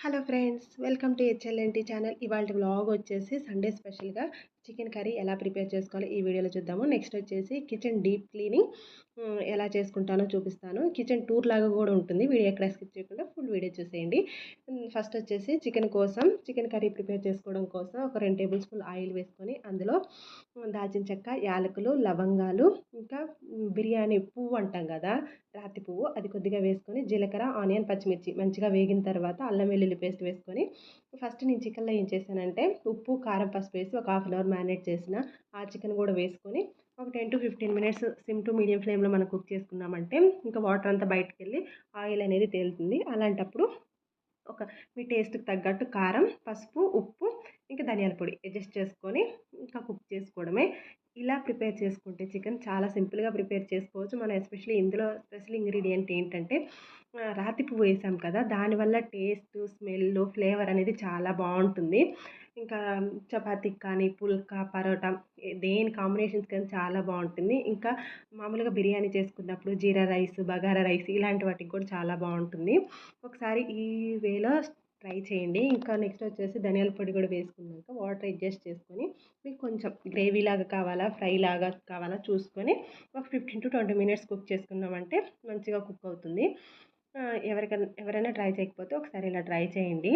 Hello friends welcome to HLNT channel ఇవాళ vlog వచ్చేసి Sunday స్పెషల్గా చికెన్ కర్రీ ఎలా ప్రిపేర్ చేసుకోవాలో ఈ వీడియోలో చూద్దాము. నెక్స్ట్ వచ్చేసి కిచెన్ డీప్ క్లీనింగ్ ఎలా చేసుకుంటానో చూపిస్తాను. కిచెన్ టూర్ లాగా కూడా ఉంటుంది. వీడియో ఎక్కడ స్కిప్ చేయకుండా ఫుల్ వీడియో చూసేయండి. ఫస్ట్ వచ్చేసి చికెన్ కోసం చికెన్ కర్రీ ప్రిపేర్ చేసుకోవడం కోసం ఒక రెండు టేబుల్ స్పూన్ ఆయిల్ వేసుకొని అందులో దాల్చిన చెక్క యాలకులు లవంగాలు ఇంకా బిర్యానీ పువ్వు అంటాం కదా రాతి పువ్వు అది కొద్దిగా వేసుకొని జీలకర్ర ఆనియన్ పచ్చిమిర్చి మంచిగా వేగిన తర్వాత అల్లం వెల్లుల్లి పేస్ట్ వేసుకొని ఫస్ట్ నేను చికెన్లో ఏం చేశానంటే ఉప్పు కారం పసుపు వేసి ఒక హాఫ్ అన్ అవర్ మ్యారినేట్ చేసిన ఆ చికెన్ కూడా వేసుకొని ఒక ten to fifteen minutes sim to medium ఫ్లేమ్లో మనం కుక్ చేసుకున్నామంటే ఇంకా వాటర్ అంతా బయటకు వెళ్ళి ఆయిల్ అనేది తేలుతుంది. అలాంటప్పుడు ఒక మీ టేస్ట్కి తగ్గట్టు కారం పసుపు ఉప్పు ఇంకా ధనియాల పొడి అడ్జస్ట్ చేసుకొని ఇంకా కుక్ చేసుకోవడమే. ఇలా ప్రిపేర్ చేసుకుంటే చికెన్ చాలా సింపుల్గా ప్రిపేర్ చేసుకోవచ్చు. మనం ఎస్పెషల్లీ ఇందులో స్పెషల్ ఇంగ్రీడియంట్ ఏంటంటే రాతి పువ్వు వేసాం కదా దానివల్ల టేస్ట్ స్మెల్ ఫ్లేవర్ అనేది చాలా బాగుంటుంది. ఇంకా చపాతీకి కానీ పుల్కా పరోటా దేని కాంబినేషన్స్ కానీ చాలా బాగుంటుంది. ఇంకా మామూలుగా బిర్యానీ చేసుకున్నప్పుడు జీరా రైస్ బగారా రైస్ ఇలాంటి వాటికి కూడా చాలా బాగుంటుంది. ఒకసారి ఈ వేలో ట్రై చేయండి. ఇంకా నెక్స్ట్ వచ్చేసి ధనియాల పొడి కూడా వేసుకున్నాక వాటర్ అడ్జస్ట్ చేసుకొని మీకు కొంచెం గ్రేవీ లాగా కావాలా ఫ్రై లాగా కావాలా చూసుకొని ఒక fifteen to twenty minutes cook చేసుకున్నామంటే మంచిగా కుక్ అవుతుంది. ఎవరికైనా ఎవరైనా ట్రై చేయకపోతే ఒకసారి ఇలా ట్రై చేయండి.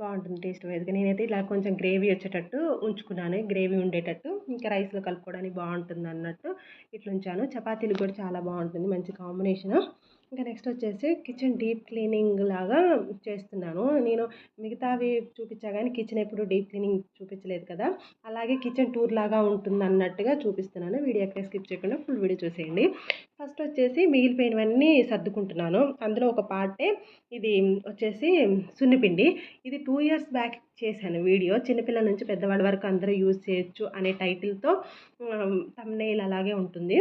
బాగుంటుంది టేస్ట్ వైజ్గా. నేనైతే ఇలా కొంచెం గ్రేవీ వచ్చేటట్టు ఉంచుకున్నాను. గ్రేవీ ఉండేటట్టు. ఇంకా రైస్లో కలుపుకోవడానికి బాగుంటుంది అన్నట్టు ఇట్లా ఉంచాను చపాతీలు కూడా చాలా బాగుంటుంది. మంచి కాంబినేషన్. ఇంకా నెక్స్ట్ వచ్చేసి కిచెన్ డీప్ క్లీనింగ్ లాగా చేస్తున్నాను. నేను మిగతావి చూపించా కానీ కిచెన్ ఎప్పుడు డీప్ క్లీనింగ్ చూపించలేదు కదా. అలాగే కిచెన్ టూర్ లాగా ఉంటుంది అన్నట్టుగా చూపిస్తున్నాను. వీడియో ఎక్కడ స్కిప్ చేయకుండా ఫుల్ వీడియో చూసేయండి. ఫస్ట్ వచ్చేసి మిగిలిపోయినవన్నీ సర్దుకుంటున్నాను. అందులో ఒక పార్టే ఇది వచ్చేసి సున్నిపిండి. ఇది టూ ఇయర్స్ బ్యాక్ చేశాను వీడియో. చిన్నపిల్లల నుంచి పెద్దవాళ్ళ వరకు అందరూ యూజ్ చేయొచ్చు అనే టైటిల్తో తమ్నైల్ అలాగే ఉంటుంది.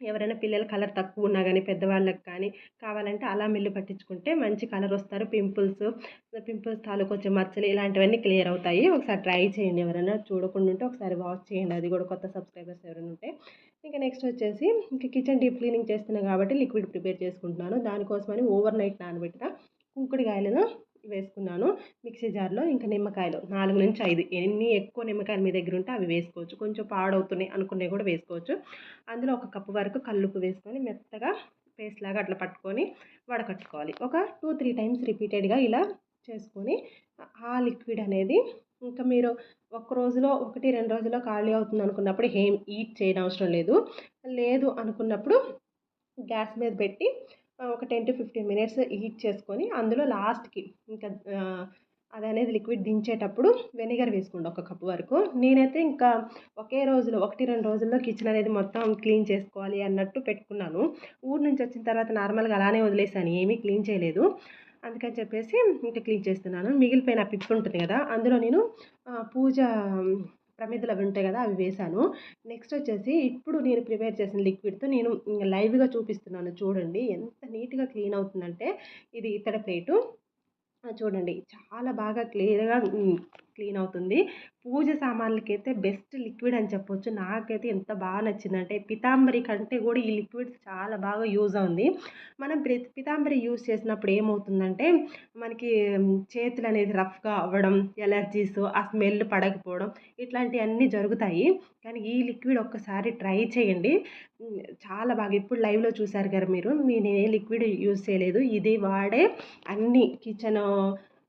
ఎవరైనా పిల్లల కలర్ తక్కువ ఉన్నా కానీ పెద్దవాళ్ళకి కానీ కావాలంటే అలా మిల్లు పట్టించుకుంటే మంచి కలర్ వస్తారు. పింపుల్స్ పింపుల్స్ తాలూకు వచ్చే మచ్చలు ఇలాంటివన్నీ క్లియర్ అవుతాయి. ఒకసారి ట్రై చేయండి ఎవరైనా చూడకుండా ఉంటే ఒకసారి వాచ్ చేయండి. అది కూడా కొత్త సబ్స్క్రైబర్స్ ఎవరైనా ఉంటే. ఇంకా నెక్స్ట్ వచ్చేసి ఇంకా కిచెన్ డీప్ క్లీనింగ్ చేస్తున్నాను కాబట్టి లిక్విడ్ ప్రిపేర్ చేసుకుంటున్నాను. దానికోసమని ఓవర్ నైట్ నానబెట్టిన కుంకుడుకాయలను వేసుకున్నాను. మిక్సీ జార్లో ఇంకా నిమ్మకాయలు నాలుగు నుంచి ఐదు. ఎన్ని ఎక్కువ నిమ్మకాయలు మీ దగ్గర ఉంటే అవి వేసుకోవచ్చు. కొంచెం పాడవుతున్నాయి అనుకునే కూడా వేసుకోవచ్చు. అందులో ఒక కప్పు వరకు కల్లుపు వేసుకొని మెత్తగా పేస్ట్ లాగా అట్లా పట్టుకొని వడకట్టుకోవాలి. ఒక టూ త్రీ టైమ్స్ రిపీటెడ్గా ఇలా చేసుకొని ఆ లిక్విడ్ అనేది ఇంకా మీరు ఒక రోజులో ఒకటి రెండు రోజుల్లో ఖాళీ అవుతుంది అనుకున్నప్పుడు ఏం ఈట్ చేయడం అవసరం లేదు. లేదు అనుకున్నప్పుడు గ్యాస్ మీద పెట్టి ఒక ten to fifteen minutes heat చేసుకొని అందులో లాస్ట్కి ఇంకా అది అనేది లిక్విడ్ దించేటప్పుడు వెనిగర్ వేసుకోండి ఒక కప్పు వరకు. నేనైతే ఇంకా ఒకే రోజులో ఒకటి రెండు రోజుల్లో కిచెన్ అనేది మొత్తం క్లీన్ చేసుకోవాలి అన్నట్టు పెట్టుకున్నాను. ఊరు నుంచి వచ్చిన తర్వాత నార్మల్గా అలానే వదిలేసాను ఏమీ క్లీన్ చేయలేదు. అందుకని చెప్పేసి ఇంకా క్లీన్ చేస్తున్నాను. మిగిలిపోయిన పిప్పు ఉంటుంది కదా అందులో నేను పూజ ప్రమిదలు అవి ఉంటాయి కదా అవి వేశాను. నెక్స్ట్ వచ్చేసి ఇప్పుడు నేను ప్రిపేర్ చేసిన లిక్విడ్తో నేను లైవ్గా చూపిస్తున్నాను. చూడండి ఎంత నీట్గా క్లీన్ అవుతుందంటే ఇది ఇతడ ప్లేటు. చూడండి చాలా బాగా క్లియర్గా క్లీన్ అవుతుంది. పూజ సామాన్లకైతే బెస్ట్ లిక్విడ్ అని చెప్పొచ్చు. నాకైతే ఎంత బాగా నచ్చిందంటే పితాంబరి కంటే కూడా ఈ లిక్విడ్ చాలా బాగా యూజ్ అవుంది. మనం ప్రతి పితాంబరి యూజ్ చేసినప్పుడు ఏమవుతుందంటే మనకి చేతులు అనేది రఫ్గా అవ్వడం ఎలర్జీస్ ఆ స్మెల్ పడకపోవడం ఇట్లాంటివన్నీ జరుగుతాయి. కానీ ఈ లిక్విడ్ ఒక్కసారి ట్రై చేయండి. చాలా బాగా ఇప్పుడు లైవ్లో చూసారు కదా మీరు. నేను ఏ లిక్విడ్ యూజ్ చేయలేదు. ఇది వాడే అన్ని కిచెన్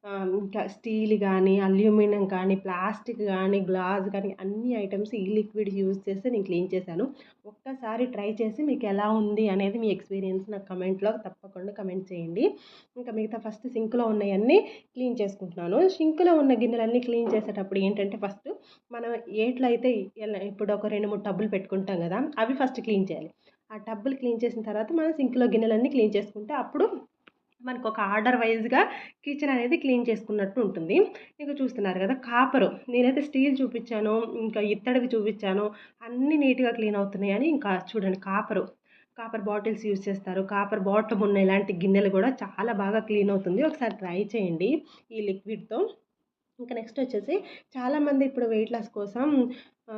ఇంకా స్టీల్ కానీ అల్యూమినియం కానీ ప్లాస్టిక్ కానీ గ్లాస్ కానీ అన్ని ఐటమ్స్ ఈ లిక్విడ్ యూజ్ చేస్తే నేను క్లీన్ చేశాను. ఒక్కసారి ట్రై చేసి మీకు ఎలా ఉంది అనేది మీ ఎక్స్పీరియన్స్ నాకు కమెంట్లో తప్పకుండా కమెంట్ చేయండి. ఇంకా మిగతా ఫస్ట్ సింక్లో ఉన్నవన్నీ క్లీన్ చేసుకుంటున్నాను. సింక్లో ఉన్న గిన్నెలన్నీ క్లీన్ చేసేటప్పుడు ఏంటంటే ఫస్ట్ మనం ఏట్లో అయితే ఎలా- ఇప్పుడు ఒక రెండు మూడు టబ్బులు పెట్టుకుంటాం కదా అవి ఫస్ట్ క్లీన్ చేయాలి. ఆ టబ్బులు క్లీన్ చేసిన తర్వాత మనం సింక్లో గిన్నెలన్నీ క్లీన్ చేసుకుంటే అప్పుడు మనకు ఒక ఆర్డర్ వైజ్గా కిచెన్ అనేది క్లీన్ చేసుకున్నట్టు ఉంటుంది. ఇంకా చూస్తున్నారు కదా కాపరు. నేనైతే స్టీల్ చూపించాను ఇంకా ఇత్తడివి చూపించాను అన్నీ నీట్గా క్లీన్ అవుతున్నాయని ఇంకా చూడండి కాపరు. కాపర్ బాటిల్స్ యూజ్ చేస్తారు. కాపర్ బాటమ్ ఉన్న ఇలాంటి గిన్నెలు కూడా చాలా బాగా క్లీన్ అవుతుంది. ఒకసారి ట్రై చేయండి ఈ లిక్విడ్తో. ఇంకా నెక్స్ట్ వచ్చేసి చాలామంది ఇప్పుడు వెయిట్ లాస్ కోసం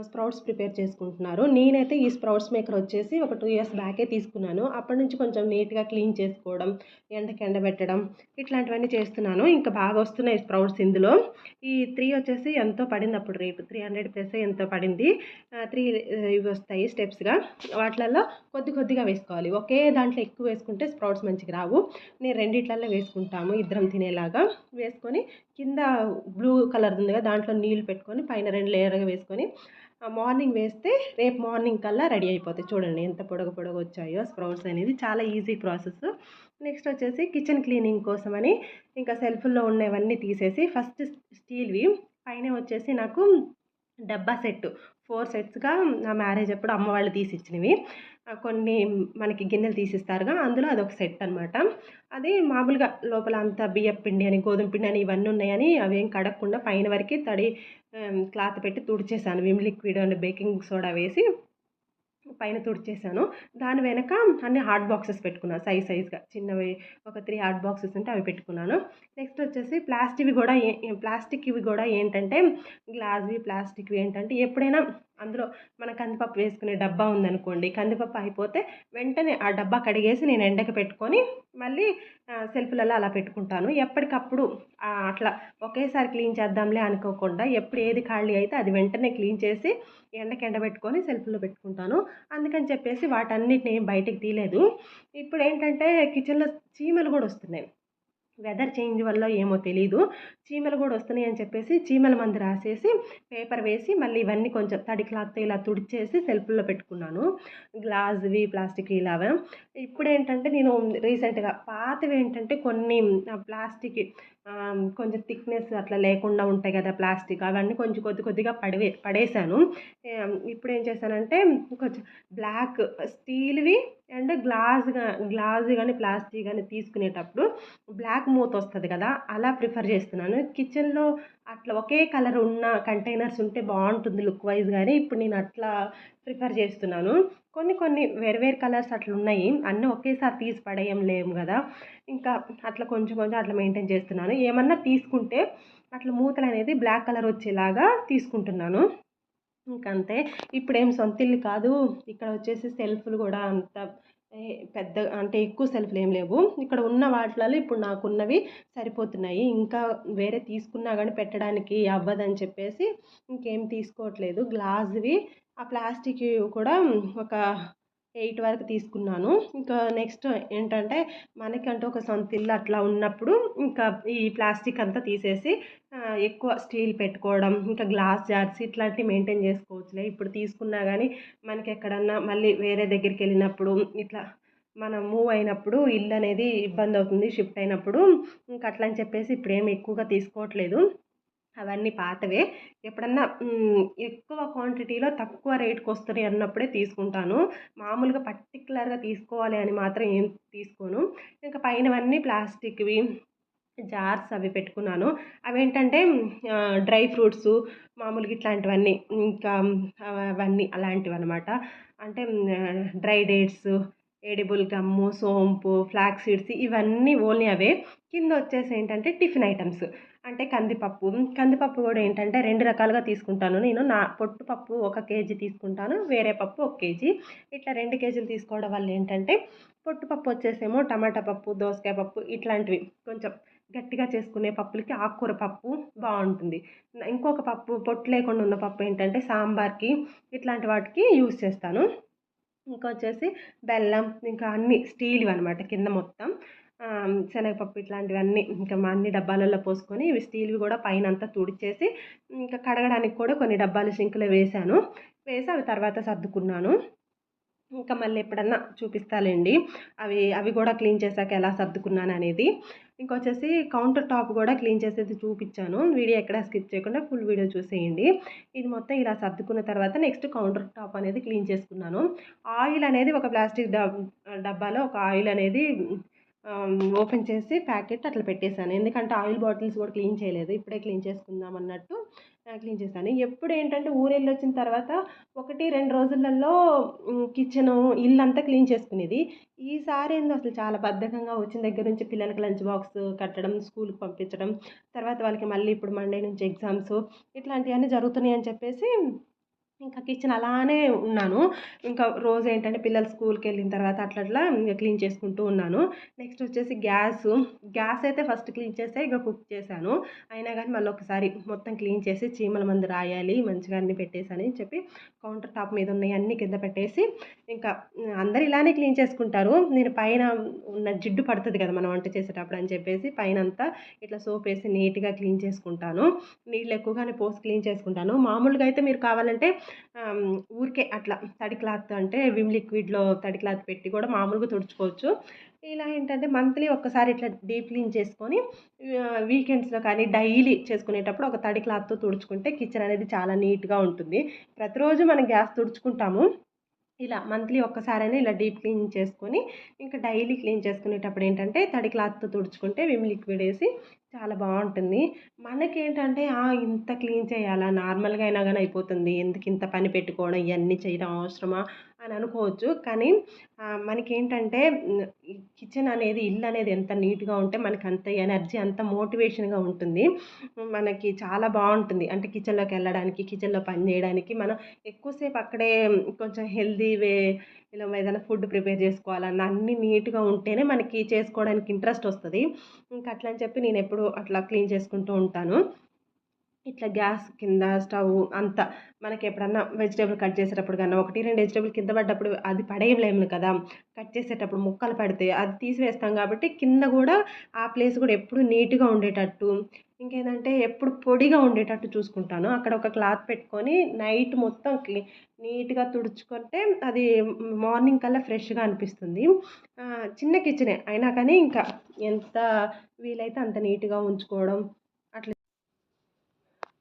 స్ప్రౌట్స్ ప్రిపేర్ చేసుకుంటున్నారు. నేనైతే ఈ స్ప్రౌట్స్ మేకర్ వచ్చేసి ఒక టూ ఇయర్స్ బ్యాకే తీసుకున్నాను. అప్పటి నుంచి కొంచెం నీట్గా క్లీన్ చేసుకోవడం ఎండకి ఎండబెట్టడం ఇట్లాంటివన్నీ చేస్తున్నాను. ఇంకా బాగా వస్తున్నాయి స్ప్రౌట్స్ ఇందులో. ఈ త్రీ వచ్చేసి ఎంతో పడింది అప్పుడు రేపు త్రీ హండ్రెడ్ ప్లస్ ఎంతో పడింది. త్రీ ఇవి వస్తాయి స్టెప్స్గా వాటిలలో కొద్ది కొద్దిగా వేసుకోవాలి. ఒకే దాంట్లో ఎక్కువ వేసుకుంటే స్ప్రౌట్స్ మంచిగా రావు. నేను రెండిట్లలో వేసుకుంటాము ఇద్దరం తినేలాగా. వేసుకొని కింద బ్లూ కలర్ ఉంది కదా దాంట్లో నీళ్ళు పెట్టుకొని పైన రెండు లేయర్గా వేసుకొని మార్నింగ్ వేస్తే రేపు మార్నింగ్ కల్లా రెడీ అయిపోతాయి. చూడండి ఎంత పొడగ పొడగ వచ్చాయో స్ప్రౌట్స్ అనేది. చాలా ఈజీ ప్రాసెస్. నెక్స్ట్ వచ్చేసి కిచెన్ క్లీనింగ్ కోసమని ఇంకా సెల్ఫ్లో ఉన్నవన్నీ తీసేసి ఫస్ట్ స్టీల్వి పైన వచ్చేసి నాకు డబ్బా సెట్ ఫోర్ సెట్స్గా నా మ్యారేజ్ అప్పుడు అమ్మ వాళ్ళు తీసి ఇచ్చినవి కొన్ని మనకి గిన్నెలు తీసిస్తారుగా అందులో అదొక సెట్ అనమాట అది మామూలుగా లోపల అంతా బియ్యం పిండి అని గోధుమ పిండి అని ఇవన్నీ ఉన్నాయని అవేం కడగకుండా పైన వరకు తడి క్లాత్ పెట్టి తుడిచేసాను. Vim liquid and baking soda వేసి పైన తుడిచేసాను. దాని వెనక అన్ని హాట్ బాక్సెస్ పెట్టుకున్నాను సైజ్ సైజ్గా. చిన్నవి ఒక త్రీ హాట్ బాక్సెస్ ఉంటే అవి పెట్టుకున్నాను. నెక్స్ట్ వచ్చేసి ప్లాస్టిక్వి కూడా ప్లాస్టిక్ ఇవి కూడా ఏంటంటే గ్లాస్వి ప్లాస్టిక్వి ఏంటంటే ఎప్పుడైనా అందులో మన కందిపప్పు వేసుకునే డబ్బా ఉందనుకోండి కందిపప్పు అయిపోతే వెంటనే ఆ డబ్బా కడిగేసి నేను ఎండకి పెట్టుకొని మళ్ళీ సెల్ఫ్లలో అలా పెట్టుకుంటాను. ఎప్పటికప్పుడు అట్లా ఒకేసారి క్లీన్ చేద్దాంలే అనుకోకుండా ఎప్పుడు ఏది ఖాళీ అయితే అది వెంటనే క్లీన్ చేసి ఎండకి ఎండబెట్టుకొని సెల్ఫ్లో పెట్టుకుంటాను. అందుకని చెప్పేసి వాటన్నిటిని బయటికి తీయలేదు. ఇప్పుడు ఏంటంటే కిచెన్లో చీమలు కూడా వస్తున్నాయి. వెదర్ చేంజ్ వల్ల ఏమో తెలీదు. చీమలు కూడా వస్తున్నాయి అని చెప్పేసి చీమల మందు రాసేసి పేపర్ వేసి మళ్ళీ ఇవన్నీ కొంచెం తడి క్లాత్ ఇలా తుడిచేసి సెల్ఫ్లో పెట్టుకున్నాను. గ్లాస్వి ప్లాస్టిక్ ఇలాగా. ఇప్పుడు ఏంటంటే నేను రీసెంట్గా పాతవి ఏంటంటే కొన్ని ప్లాస్టిక్ కొంచెం థిక్నెస్ అట్లా లేకుండా ఉంటాయి కదా ప్లాస్టిక్ అవన్నీ కొంచెం కొద్ది కొద్దిగా పడివే పడేసాను. ఇప్పుడు ఏం చేశానంటే కొంచెం బ్లాక్ స్టీల్వి అండ్ గ్లాస్ గ్లాస్ కానీ ప్లాస్టిక్ కానీ తీసుకునేటప్పుడు బ్లాక్ మూత వస్తుంది కదా అలా ప్రిఫర్ చేస్తున్నాను. కిచెన్లో అట్లా ఒకే కలర్ ఉన్న కంటైనర్స్ ఉంటే బాగుంటుంది లుక్ వైజ్ కానీ ఇప్పుడు నేను అట్లా ప్రిఫర్ చేస్తున్నాను. కొన్ని కొన్ని వేరు వేరు కలర్స్ అట్లా ఉన్నాయి. అన్నీ ఒకేసారి తీసి పడేయం లేము కదా. ఇంకా అట్లా కొంచెం కొంచెం అట్లా మెయింటైన్ చేస్తున్నాను. ఏమన్నా తీసుకుంటే అట్లా మూతలు అనేది బ్లాక్ కలర్ వచ్చేలాగా తీసుకుంటున్నాను. ఇంకంతే. ఇప్పుడేం ఏం సొంత ఇల్లు కాదు. ఇక్కడ వచ్చేసి సెల్ఫ్లు కూడా అంత పెద్ద అంటే ఎక్కువ సెల్ఫ్లు ఏం లేవు. ఇక్కడ ఉన్న వాటిలలో ఇప్పుడు నాకున్నవి సరిపోతున్నాయి. ఇంకా వేరే తీసుకున్నా కానీ పెట్టడానికి అవ్వదని చెప్పేసి ఇంకేం తీసుకోవట్లేదు. గ్లాస్వి ఆ ప్లాస్టిక్ కూడా ఒక ఎయిట్ వరకు తీసుకున్నాను. ఇంకా నెక్స్ట్ ఏంటంటే మనకంటూ ఒక సొంత ఇల్లు అట్లా ఉన్నప్పుడు ఇంకా ఈ ప్లాస్టిక్ అంతా తీసేసి ఎక్కువ స్టీల్ పెట్టుకోవడం ఇంకా గ్లాస్ జార్స్ ఇట్లాంటివి మెయింటైన్ చేసుకోవచ్చులే. ఇప్పుడు తీసుకున్నా కానీ మనకి ఎక్కడన్నా మళ్ళీ వేరే దగ్గరికి వెళ్ళినప్పుడు ఇట్లా మనం మూవ్ అయినప్పుడు ఇల్లు అనేది ఇబ్బంది అవుతుంది షిఫ్ట్ అయినప్పుడు. ఇంకా అట్లా అని చెప్పేసి ఇప్పుడు ఏమి ఎక్కువగా తీసుకోవట్లేదు. అవన్నీ పాతవే. ఎప్పుడన్నా ఎక్కువ క్వాంటిటీలో తక్కువ రేట్కి వస్తున్నాయి అన్నప్పుడే తీసుకుంటాను. మామూలుగా పర్టికులర్గా తీసుకోవాలి అని మాత్రం ఏం తీసుకోను. ఇంకా పైనవన్నీ ప్లాస్టిక్వి జార్స్ అవి పెట్టుకున్నాను. అవేంటంటే డ్రై ఫ్రూట్స్ మామూలుగా ఇట్లాంటివన్నీ ఇంకా అవన్నీ అలాంటివి అనమాట అంటే డ్రై డేట్స్ ఎడిబుల్ గమ్ము సోంపు ఫ్లాక్ సీడ్స్ ఇవన్నీ ఓన్లీ అవే. కింద వచ్చేసి ఏంటంటే టిఫిన్ ఐటమ్స్. అంటే కందిపప్పు. కందిపప్పు కూడా ఏంటంటే రెండు రకాలుగా తీసుకుంటాను నేను. నా పొట్టు పప్పు ఒక కేజీ తీసుకుంటాను వేరే పప్పు ఒక కేజీ. ఇట్లా రెండు కేజీలు తీసుకోవడం వల్ల ఏంటంటే పొట్టుపప్పు వచ్చేసేమో టమాటా పప్పు దోసకాయ పప్పు ఇట్లాంటివి. కొంచెం గట్టిగా చేసుకునే పప్పులకి ఆకుకూర పప్పు బాగుంటుంది. ఇంకొక పప్పు పొట్టు లేకుండా ఉన్న పప్పు ఏంటంటే సాంబార్కి ఇట్లాంటి వాటికి యూస్ చేస్తాను. ఇంకా వచ్చేసి బెల్లం ఇంకా అన్ని స్టీల్ అనమాట కింద మొత్తం. శనగపప్పు ఇట్లాంటివన్నీ ఇంకా మా అన్ని డబ్బాలలో పోసుకొని ఇవి స్టీల్వి కూడా పైన అంతా తుడిచేసి ఇంకా కడగడానికి కూడా కొన్ని డబ్బాలు సింకులో వేసాను. వేసి అవి తర్వాత సర్దుకున్నాను. ఇంకా మళ్ళీ ఎప్పుడన్నా చూపిస్తాలేండి. అవి అవి కూడా క్లీన్ చేశాక ఎలా సర్దుకున్నాను అనేది. ఇంకొచ్చేసి కౌంటర్ టాప్ కూడా క్లీన్ చేసేది చూపించాను. వీడియో ఎక్కడ స్కిప్ చేయకుండా ఫుల్ వీడియో చూసేయండి. ఇది మొత్తం ఇలా సర్దుకున్న తర్వాత నెక్స్ట్ కౌంటర్ టాప్ అనేది క్లీన్ చేసుకున్నాను. ఆయిల్ అనేది ఒక ప్లాస్టిక్ డబ్బాలో ఒక ఆయిల్ అనేది ఓపెన్ చేసి ప్యాకెట్ అట్లా పెట్టేశాను. ఎందుకంటే ఆయిల్ బాటిల్స్ కూడా క్లీన్ చేయలేదు. ఇప్పుడే క్లీన్ చేసుకుందాం అన్నట్టు. క్లీన్ చేస్తాను. ఎప్పుడు ఏంటంటే ఊరెళ్ళి వచ్చిన తర్వాత ఒకటి రెండు రోజులలో కిచెను ఇల్లు అంతా క్లీన్ చేసుకునేది. ఈసారి ఏందో అసలు చాలా బద్ధకంగా వచ్చిన దగ్గర నుంచి పిల్లలకి లంచ్ బాక్స్ కట్టడం స్కూల్కి పంపించడం తర్వాత వాళ్ళకి మళ్ళీ ఇప్పుడు మండే నుంచి ఎగ్జామ్స్ ఇట్లాంటివన్నీ జరుగుతున్నాయి అని చెప్పేసి ఇంకా కిచెన్ అలానే ఉన్నాను. ఇంకా రోజు ఏంటంటే పిల్లలు స్కూల్కి వెళ్ళిన తర్వాత అట్లా అట్లా ఇంకా క్లీన్ చేసుకుంటూ ఉన్నాను. నెక్స్ట్ వచ్చేసి గ్యాస్. గ్యాస్ అయితే ఫస్ట్ క్లీన్ చేస్తే ఇక కుక్ చేశాను. అయినా కానీ మళ్ళీ ఒకసారి మొత్తం క్లీన్ చేసి చీమల మందు రాయాలి మంచిగా అన్ని పెట్టేసి చెప్పి కౌంటర్ టాప్ మీద ఉన్నాయి అన్ని కింద పెట్టేసి ఇంకా అందరు ఇలానే క్లీన్ చేసుకుంటారు. నేను పైన ఉన్న జిడ్డు పడుతుంది కదా మనం వంట చేసేటప్పుడు అని చెప్పేసి పైన అంతా ఇట్లా సోప్ వేసి నీట్గా క్లీన్ చేసుకుంటాను. నీళ్ళు ఎక్కువగానే పోసి క్లీన్ చేసుకుంటాను. మామూలుగా అయితే మీరు కావాలంటే ఊరికే అట్లా తడి క్లాత్ అంటే విమ్ లిక్విడ్లో తడి క్లాత్ పెట్టి కూడా మామూలుగా తుడుచుకోవచ్చు. ఇలా ఏంటంటే మంత్లీ ఒక్కసారి ఇట్లా డీప్ క్లీన్ చేసుకొని వీకెండ్స్లో కానీ డైలీ చేసుకునేటప్పుడు ఒక తడి క్లాత్తో తుడుచుకుంటే కిచెన్ అనేది చాలా నీట్గా ఉంటుంది. ప్రతిరోజు మనం గ్యాస్ తుడుచుకుంటాము. ఇలా మంత్లీ ఒక్కసారైనా ఇలా డీప్ క్లీన్ చేసుకొని ఇంకా డైలీ క్లీన్ చేసుకునేటప్పుడు ఏంటంటే తడి క్లాత్తో తుడుచుకుంటే విమ్ లిక్విడ్ వేసి చాలా బాగుంటుంది. మనకేంటంటే ఇంత క్లీన్ చేయాలా? నార్మల్గా అయినా కానీ అయిపోతుంది. ఎందుకు ఇంత పని పెట్టుకోవడం? ఇవన్నీ చేయడం అవసరమా? అని అనుకోవచ్చు. కానీ మనకేంటంటే కిచెన్ అనేది ఇల్లు అనేది ఎంత నీట్గా ఉంటే మనకి అంత ఎనర్జీ అంత మోటివేషన్గా ఉంటుంది. మనకి చాలా బాగుంటుంది. అంటే కిచెన్లోకి వెళ్ళడానికి కిచెన్లో పని చేయడానికి మనం ఎక్కువసేపు అక్కడే కొంచెం హెల్దీ వే ఇలా ఏదైనా ఫుడ్ ప్రిపేర్ చేసుకోవాలన్న అన్నీ నీట్గా ఉంటేనే మనకి చేసుకోవడానికి ఇంట్రెస్ట్ వస్తుంది. ఇంకా అట్లా అని చెప్పి నేను ఎప్పుడు అట్లా క్లీన్ చేసుకుంటూ ఉంటాను. ఇట్లా గ్యాస్ కింద స్టవ్ అంతా మనకి ఎప్పుడన్నా వెజిటేబుల్ కట్ చేసేటప్పుడు కన్నా ఒకటి రెండు వెజిటేబుల్ కింద పడ్డప్పుడు అది పడేయలేము కదా. కట్ చేసేటప్పుడు ముక్కలు పడితే అది తీసివేస్తాం కాబట్టి కింద కూడా ఆ ప్లేస్ కూడా ఎప్పుడు నీట్గా ఉండేటట్టు. ఇంకేంటంటే ఎప్పుడు పొడిగా ఉండేటట్టు చూసుకుంటాను. అక్కడ ఒక క్లాత్ పెట్టుకొని నైట్ మొత్తం నీట్గా తుడుచుకుంటే అది మార్నింగ్ కల్లా ఫ్రెష్గా అనిపిస్తుంది. చిన్న కిచెనే అయినా కానీ ఇంకా ఎంత వీలైతే అంత నీట్గా ఉంచుకోవడం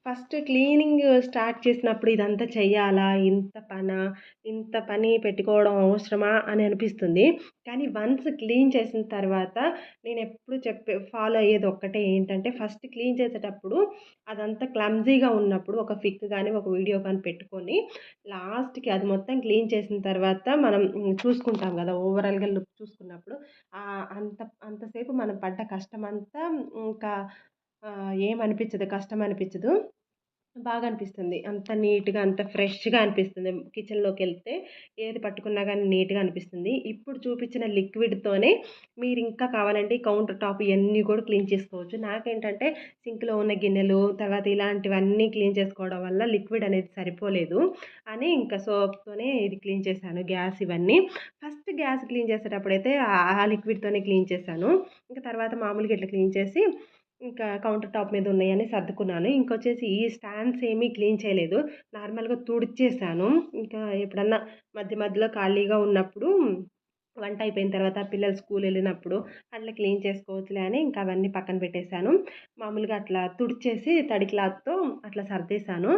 ఫస్ట్ క్లీనింగ్ స్టార్ట్ చేసినప్పుడు ఇదంతా చెయ్యాలా ఇంత పనా? ఇంత పని పెట్టుకోవడం అవసరమా? అని అనిపిస్తుంది. కానీ వన్స్ క్లీన్ చేసిన తర్వాత నేను ఎప్పుడు చెప్పే ఫాలో అయ్యేది ఒక్కటే ఏంటంటే ఫస్ట్ క్లీన్ చేసేటప్పుడు అదంతా క్లమ్జీగా ఉన్నప్పుడు ఒక ఫిక్ కానీ ఒక వీడియో కానీ పెట్టుకొని లాస్ట్కి అది మొత్తం క్లీన్ చేసిన తర్వాత మనం చూసుకుంటాం కదా ఓవరాల్గా లుక్ చూసుకున్నప్పుడు అంత అంతసేపు మనం పడ్డ కష్టం అంతా ఇంకా ఏమనిపించదు? కష్టం అనిపించదు బాగా అనిపిస్తుంది. అంత నీట్గా అంత ఫ్రెష్గా అనిపిస్తుంది. కిచెన్లోకి వెళ్తే ఏది పట్టుకున్నా కానీ నీట్గా అనిపిస్తుంది. ఇప్పుడు చూపించిన లిక్విడ్తోనే మీరు ఇంకా కావాలంటే కౌంటర్ టాప్ ఇవన్నీ కూడా క్లీన్ చేసుకోవచ్చు. నాకేంటంటే సింక్లో ఉన్న గిన్నెలు తర్వాత ఇలాంటివన్నీ క్లీన్ చేసుకోవడం వల్ల లిక్విడ్ అనేది సరిపోలేదు అని ఇంకా సోప్తోనే ఇది క్లీన్ చేశాను. గ్యాస్ ఇవన్నీ. ఫస్ట్ గ్యాస్ క్లీన్ చేసేటప్పుడైతే ఆ లిక్విడ్తోనే క్లీన్ చేశాను. ఇంకా తర్వాత మామూలుగా ఇట్లా క్లీన్ చేసి ఇంకా కౌంటర్ టాప్ మీద ఉన్నాయని సర్దుకున్నాను. ఇంకొచ్చేసి ఈ స్టాండ్స్ ఏమీ క్లీన్ చేయలేదు. నార్మల్గా తుడిచేసాను ఇంకా ఎప్పుడన్నా మధ్య మధ్యలో ఖాళీగా ఉన్నప్పుడు వంట అయిపోయిన తర్వాత పిల్లలు స్కూల్ వెళ్ళినప్పుడు అట్లా క్లీన్ చేసుకోవచ్చులే అని ఇంకా అవన్నీ పక్కన పెట్టేశాను మామూలుగా అట్లా తుడిచేసి తడి క్లాత్తో అట్లా సర్దేశాను.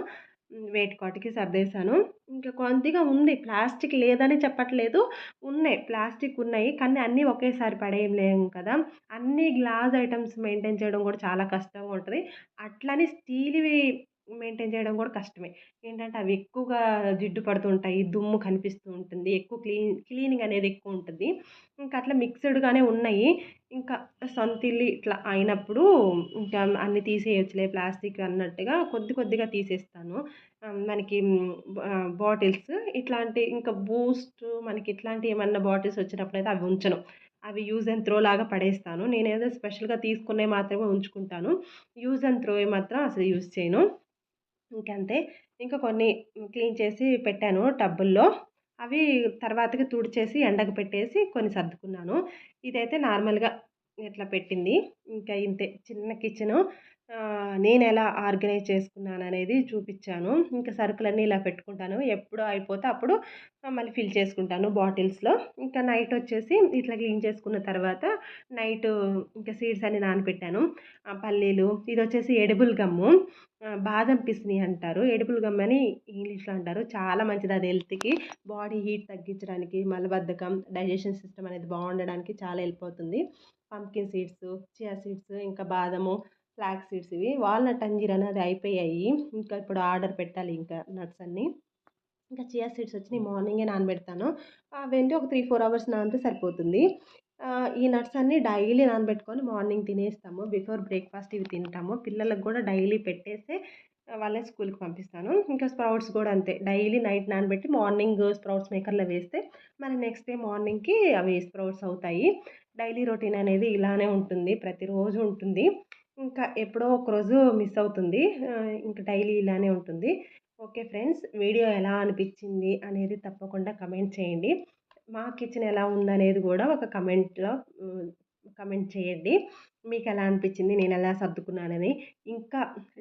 వేటి కాట్కి సర్దేశాను. ఇంకా కొద్దిగా ఉంది. ప్లాస్టిక్ లేదని చెప్పట్లేదు. ఉన్నాయి. ప్లాస్టిక్ ఉన్నాయి. కానీ అన్నీ ఒకేసారి పడేయం లేము కదా. అన్నీ గ్లాస్ ఐటమ్స్ మెయింటైన్ చేయడం కూడా చాలా కష్టంగా ఉంటుంది. అట్లని స్టీల్వి మెయింటైన్ చేయడం కూడా కష్టమే. ఏంటంటే అవి ఎక్కువగా జిడ్డు పడుతుంటాయి దుమ్ము కనిపిస్తూ ఉంటుంది ఎక్కువ క్లీన్ క్లీనింగ్ అనేది ఎక్కువ ఉంటుంది. ఇంకా అట్లా మిక్స్డ్గానే ఉన్నాయి. ఇంకా సొంత ఇల్లు ఇట్లా అయినప్పుడు ఇంకా అన్ని తీసేయచ్చులే ప్లాస్టిక్ అన్నట్టుగా కొద్ది కొద్దిగా తీసేస్తాను. మనకి బాటిల్స్ ఇట్లాంటి ఇంకా బూస్ట్ మనకి ఇట్లాంటి ఏమన్నా బాటిల్స్ వచ్చినప్పుడు అయితే అవి ఉంచను. అవి యూజ్ అండ్ త్రో లాగా పడేస్తాను. నేను స్పెషల్గా తీసుకునే మాత్రమే ఉంచుకుంటాను. యూజ్ అండ్ త్రో మాత్రం అసలు యూజ్ చేయను. ఇంకంతే. ఇంకా కొన్ని క్లీన్ చేసి పెట్టాను టబ్బుల్లో. అవి తర్వాతకి తుడిచేసి ఎండకు పెట్టేసి కొన్ని సర్దుకున్నాను. ఇదైతే నార్మల్గా ఇట్లా పెట్టింది. ఇంకా ఇంతే. చిన్న కిచెను. నేను ఎలా ఆర్గనైజ్ చేసుకున్నాను అనేది చూపించాను ఇంకా సరుకులన్నీ ఇలా పెట్టుకుంటాను. ఎప్పుడు అయిపోతే అప్పుడు మళ్ళీ ఫిల్ చేసుకుంటాను బాటిల్స్లో. ఇంకా నైట్ వచ్చేసి ఇట్లా క్లీన్ చేసుకున్న తర్వాత నైట్ ఇంకా సీడ్స్ అన్ని నానబెట్టాను పల్లీలు ఇది వచ్చేసి ఎడిబుల్ గమ్ము బాదం పిసిని అంటారు. ఎడిబుల్ గమ్ అని ఇంగ్లీష్లో అంటారు. చాలా మంచిది అది హెల్త్కి. బాడీ హీట్ తగ్గించడానికి మలబద్ధకం డైజెషన్ సిస్టమ్ అనేది బాగుండడానికి చాలా హెల్ప్ అవుతుంది. పంకిన్ సీడ్స్ చియా సీడ్స్ ఇంకా బాదము ఫ్లాక్ సీడ్స్ ఇవి. వాల్నట్ అంజీర్ అనేది అయిపోయాయి. ఇంకా ఇప్పుడు ఆర్డర్ పెట్టాలి ఇంకా నట్స్ అన్నీ. ఇంకా చియా సీడ్స్ వచ్చి నేను మార్నింగే నానబెడతాను. అవేంటి ఒక త్రీ ఫోర్ అవర్స్ నానితే సరిపోతుంది. ఈ నట్స్ అన్నీ డైలీ నానబెట్టుకొని మార్నింగ్ తినేస్తాము. బిఫోర్ బ్రేక్ఫాస్ట్ ఇవి తింటాము. పిల్లలకు కూడా డైలీ పెట్టేస్తే వాళ్ళే స్కూల్కి పంపిస్తాను. ఇంకా స్ప్రౌట్స్ కూడా అంతే. డైలీ నైట్ నానబెట్టి మార్నింగ్ స్ప్రౌట్స్ మేకర్లో వేస్తే మరి నెక్స్ట్ డే మార్నింగ్కి అవి స్ప్రౌట్స్ అవుతాయి. డైలీ రొటీన్ అనేది ఇలానే ఉంటుంది. ప్రతిరోజు ఉంటుంది. ఇంకా ఎప్పుడో ఒకరోజు మిస్ అవుతుంది. ఇంకా డైలీ ఇలానే ఉంటుంది. ఓకే ఫ్రెండ్స్ వీడియో ఎలా అనిపించింది అనేది తప్పకుండా కమెంట్ చేయండి. మా కిచెన్ ఎలా ఉందనేది కూడా ఒక కమెంట్లో కమెంట్ చేయండి. మీకు ఎలా అనిపించింది నేను ఎలా సర్దుకున్నానని. ఇంకా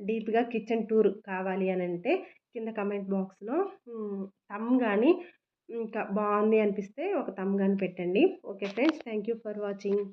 డీప్గా కిచెన్ టూర్ కావాలి అని అంటే కింద కమెంట్ బాక్స్లో తమ్ కానీ ఇంకా బాగుంది అనిపిస్తే ఒక తమ్ కానీ పెట్టండి. Okay friends thank you for watching.